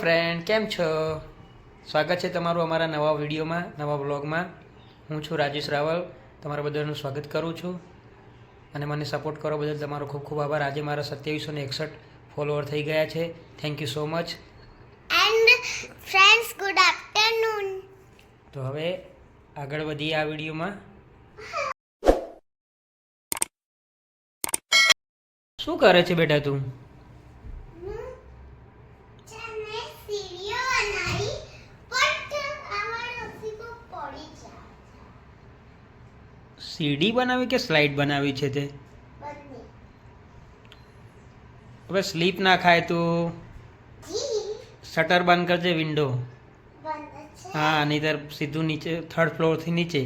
Friend કેમ છો? સ્વાગત છે તમારું અમારા નવા વિડીયોમાં નવા વ્લોગમાં હું છું રાજેશ રાવલ. તમારા બધાનું સ્વાગત કરું છું. અને મને સપોર્ટ કરો બદલ તમારો ખૂબ ખૂબ આભાર. આજે મારા સત્યાવીસો ને એકસઠ ફોલોવર થઈ ગયા છે. Thank you so much and friends good afternoon તો હવે આગળ વધીએ આ વિડીયોમાં. શું કરે છે બેટા તું? સીડી બનાવી કે સ્લાઇડ બનાવી છે તે? હવે સ્લીપ ના ખાય તો? શટર બંધ કરજે વિન્ડો. હા નહીતર સીધું નીચે થર્ડ ફ્લોરથી નીચે.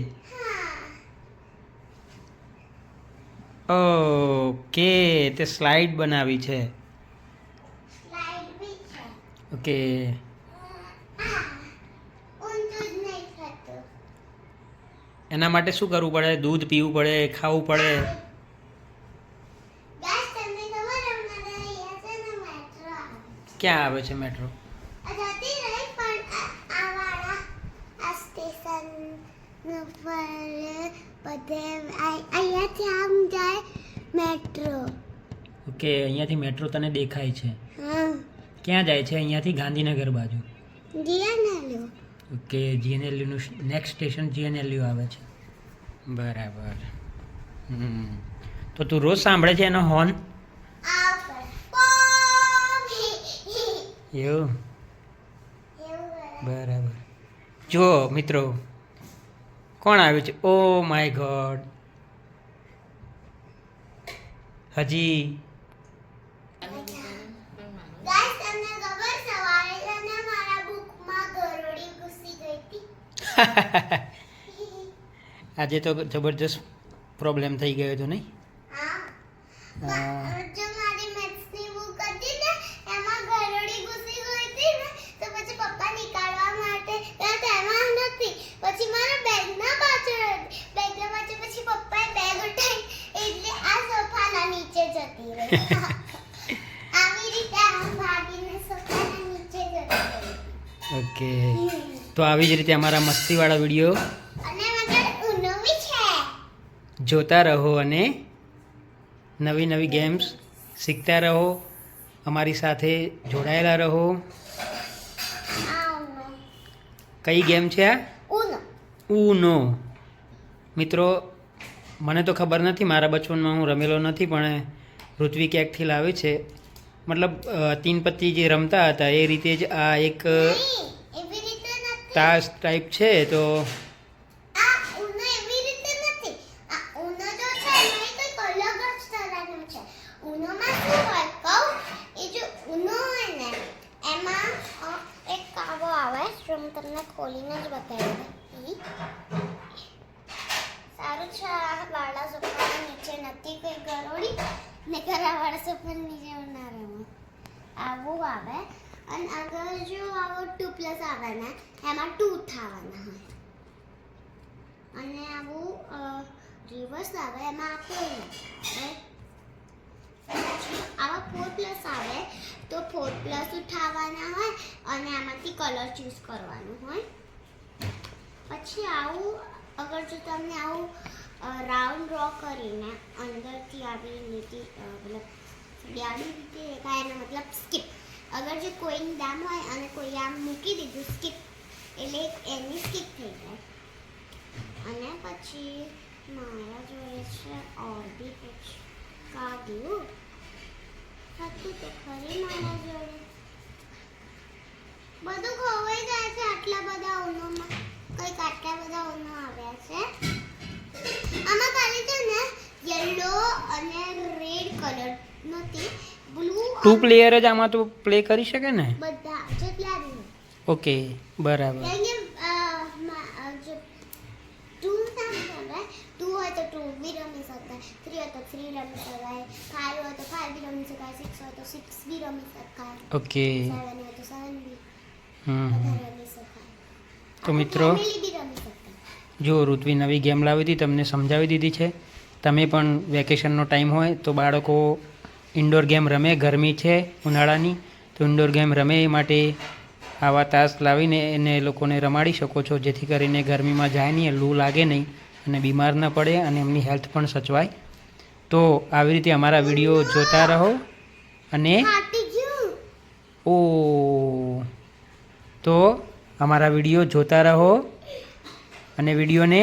ઓકે તે સ્લાઇડ બનાવી છે. ઓકે. એના માટે શું કરવું પડે? દૂધ પીવું પડે ખાવું પડે? ક્યાં આવે છે મેટ્રો ઓકે અહીંયાથી મેટ્રો તને દેખાય છે. ક્યાં જાય છે? અહીંયાથી ગાંધીનગર બાજુ. લો જીએનએલયુનું નેક્સ્ટ સ્ટેશન જીએનએલયુ આવે છે. બરાબર. તો તું રોજ સાંભળે છે એનો હોર્ન એવું? બરાબર. જો મિત્રો, કોણ આવ્યું છે? Oh my god. હજી Guys, તમને ખબર સવારે છે ને મારા બુકમાં ગરોળી ઘૂસી ગઈ હતી આજે તો જબરજસ્ત પ્રોબ્લેમ થઈ ગયો હતો નહીં? પછી પપ્પાએ બેગ ઉઠાવી એટલે આ સોફાના નીચે જતી રહી. તો આવી જ રીતે અમારા મસ્તીવાળા વીડિયો જોતા રહો અને નવી નવી ગેમ્સ શીખતા રહો અમારી સાથે જોડાયેલા રહો. કઈ ગેમ છે આ? ઉનો. મિત્રો મને તો ખબર નથી મારા બચપનમાં હું રમેલો નથી પણ પૃથ્વી ક્યાંકથી લાવે છે. મતલબ તીન પત્તી જે રમતા હતા એ રીતે જ આ એક તાશ ટાઈપ છે, તો હું તમને ખોલીને જ બતાવી સારું છે, આ વાળા સોફાના નીચે નથી કોઈ ગરોળી. ને ઘરા વાળા સોફાના નીચે ના રહું આવું આવે. અને આગળ જો આવો ટુ પ્લસ આવે ને એમાં ટુ થવાના હોય. અને આવું રિવર્સ આવે, એમાં આ કોઈ નહીં પછી આવા ફોર પ્લસ આવે, તો ફોર પ્લસ ઉઠાવવાના હોય અને આમાંથી કલર ચૂઝ કરવાનું હોય. પછી આવું, અગર જો તમને આવું રાઉન્ડ ડ્રો કરીને અંદરથી આવી લીટી મતલબ ડાબી રીતે એના મતલબ સ્કીપ અગર જો કોઈનું દામ હોય અને કોઈ આમ મૂકી દીધું સ્કીપ એટલે એની સ્કીપ થઈ જાય. અને પછી મારા જોડે છે ઓર બી कुछ કાઢ્યું હતું તો ખરી મારા જોડે. બધું ખોવાઈ જાય છે આટલા બધા ઉનોમાં કંઈક આટલા બધા ઉનો આવ્યા છે. આમાં ખાલી છે ને યલો અને રેડ કલર નથી. ટુ પ્લેયર જ આમાં તો પ્લે કરી શકે ને? ઓકે બરાબર. ઓકે. તો મિત્રો જો ઋત્વી નવી ગેમ લાવી હતી તમને સમજાવી દીધી છે. તમે પણ વેકેશનનો ટાઈમ હોય તો બાળકો ઇન્ડોર ગેમ રમે, ગરમી છે, ઉનાળાની, તો ઇન્ડોર ગેમ રમે એ માટે આવા તાસ લાવીને એને એ લોકોને રમાડી શકો છો. જેથી કરીને ગરમીમાં જાય નહીં, લૂ લાગે નહીં અને બીમાર ન પડે અને એમની હેલ્થ પણ સચવાય. તો આવી રીતે અમારા વીડિયો જોતા રહો અને ઓ તો અમારા વીડિયો જોતા રહો અને વિડીયોને